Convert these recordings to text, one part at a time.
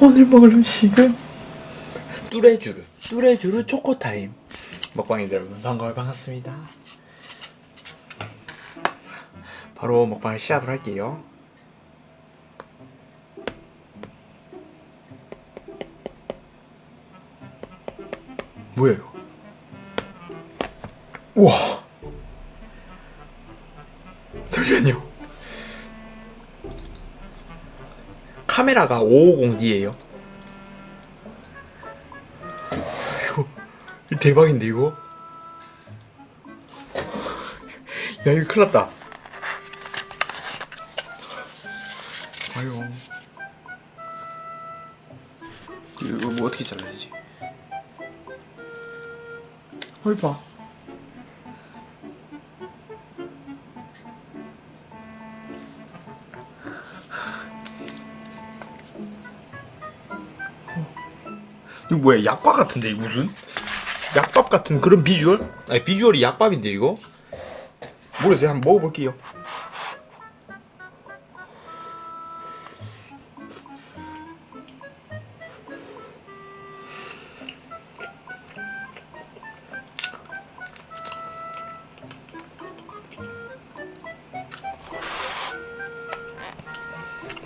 오늘 먹을 음식은? 뚜레쥬르. 뚜레쥬르 초코타임. 먹방이들 여러분. 반가워요. 반갑습니다. 바로 먹방을 시작하도록 할게요. 뭐예요? 우와 카메라가 550D예요. 이거 대박인데 이거? 야 이거 큰일 났다. 아유. 이거 뭐 어떻게 잘라야 되지? 어이 봐. 이거 뭐야 약밥 같은데 이거 무슨? 약밥 같은 그런 비주얼? 아니 비주얼이 약밥인데 이거? 모르겠어요 한번 먹어볼게요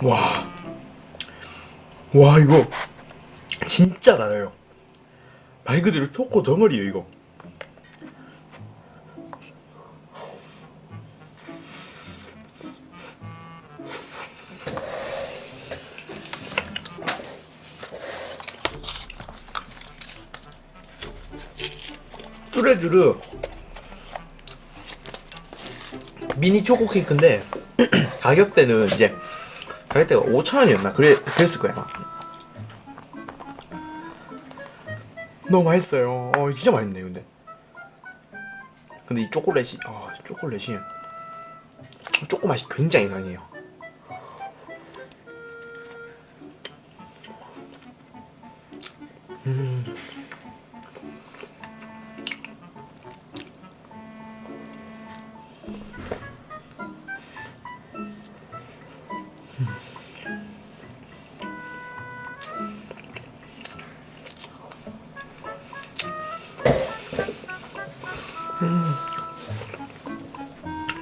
와. 와 이거 진짜 달아요. 말 그대로 초코 덩어리예요 이거. 뚜레쥬르 미니 초코 케이크인데 가격대는 이제 가격대가 5,000원이었나 그래 그랬을 거야. 너무 맛있어요. 어, 진짜 맛있네, 근데. 근데 이 초콜릿이, 아, 초콜릿이, 초코 맛이 굉장히 강해요.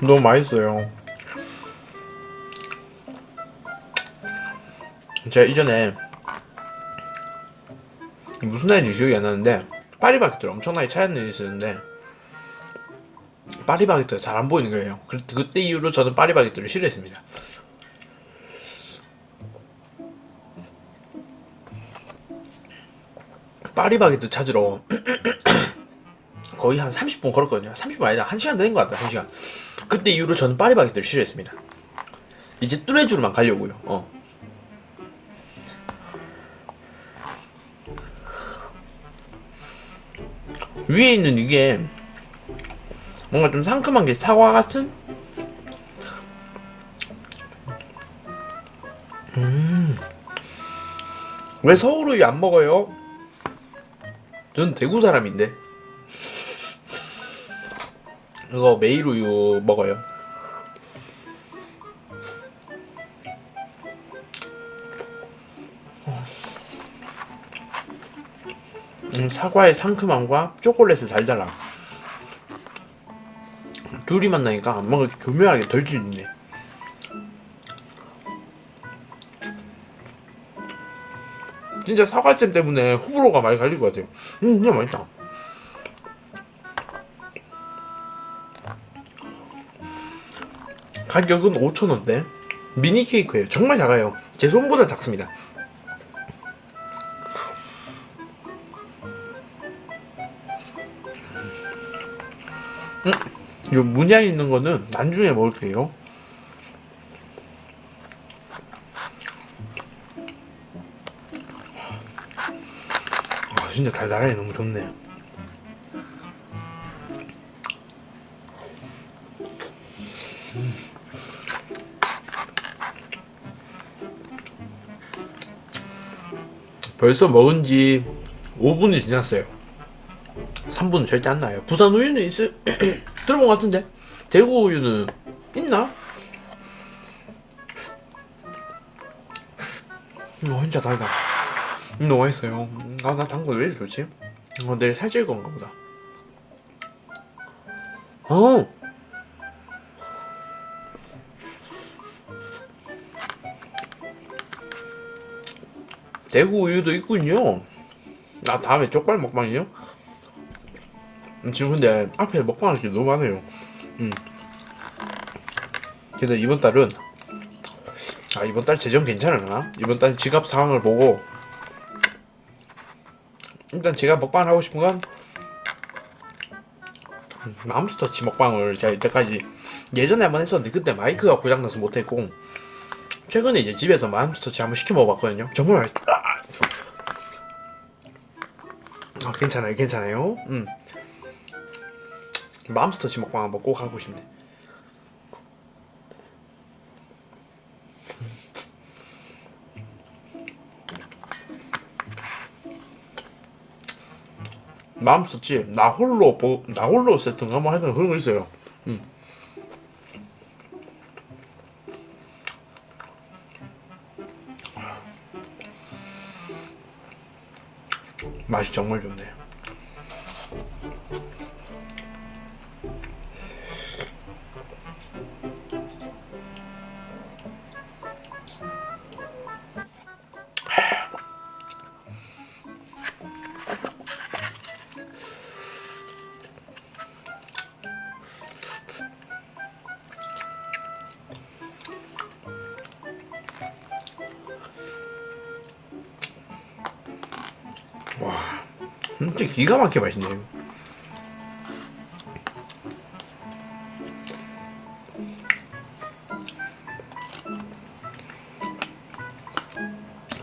너무 맛있어요. 제가 이전에 무슨 날인지 기억이 안 나는데 파리바게트를 엄청나게 찾는 일이 있었는데 파리바게트가 잘 안 보이는 거예요. 그, 그때 이후로 저는 파리바게트를 싫어했습니다. 파리바게트 찾으러 거의 한 30분 걸었거든요. 30분 아니다. 1시간 되는 것 같다. 1시간. 그때 이후로 저는 파리바게트를 싫어했습니다. 이제 뚜레쥬르만 가려고요. 어. 위에 있는 이게 뭔가 좀 상큼한 게 사과 같은? 음. 왜 서울우유 안 먹어요? 전 대구 사람인데. 이거 메일 우유 먹어요. 음, 사과의 상큼함과 초콜릿의 달달함. 둘이 만나니까 뭔가 교묘하게 덜 질리네. 진짜 사과잼 때문에 호불호가 많이 갈릴 것 같아요. 음, 진짜 맛있다. 가격은 5,000원대. 미니 케이크예요. 정말 작아요. 제 손보다 작습니다. 음, 요 문양 있는 거는 나중에 먹을게요. 아 진짜 달달하게 너무 좋네요 벌써 먹은 지 5분이 지났어요. 3분은 절대 안 나요. 부산 우유는 있을, 들어본 것 같은데? 대구 우유는 있나? 어, 진짜 달다. 음, 너무 맛있어요. 음, 아, 나 당근 왜 이렇게 좋지? 어, 내일 살찔 건가 보다. 어! 대구 우유도 있군요. 아, 다음에 쪽발 먹방이요? 음, 지금 근데 앞에 먹방할 게 너무 많아요. 음. 근데 이번 달은 아 이번 달 재정 괜찮으나? 이번 달 지갑 상황을 보고 일단 제가 먹방을 하고 싶은 건 음, 맘스터치 먹방을 제가 이때까지 예전에 한번 했었는데 그때 마이크가 고장나서 못했고 최근에 이제 집에서 맘스터치 한번 시켜 먹어봤거든요 정말 맛있... 아! 아 괜찮아요 괜찮아요 음 맘스터치 먹방 한번 꼭 하고 싶네 맘스터치 나 홀로 보, 나 홀로 세트인가 뭐 하여튼 그런 거 있어요 음. 맛이 정말 좋네요 와 진짜 기가 막히게 맛있네요.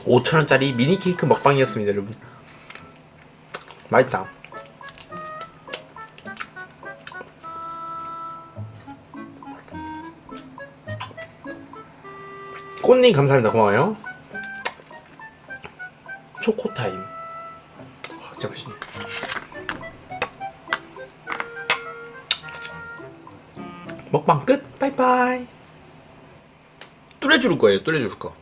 오천원짜리 미니 케이크 먹방이었습니다 여러분. 맛있다. 꽃님 감사합니다. 고마워요. 초코타임. 와, 진짜 맛있네. 먹방 끝. 바이바이. 뚜레 줄 거예요 뚜레 줄 거.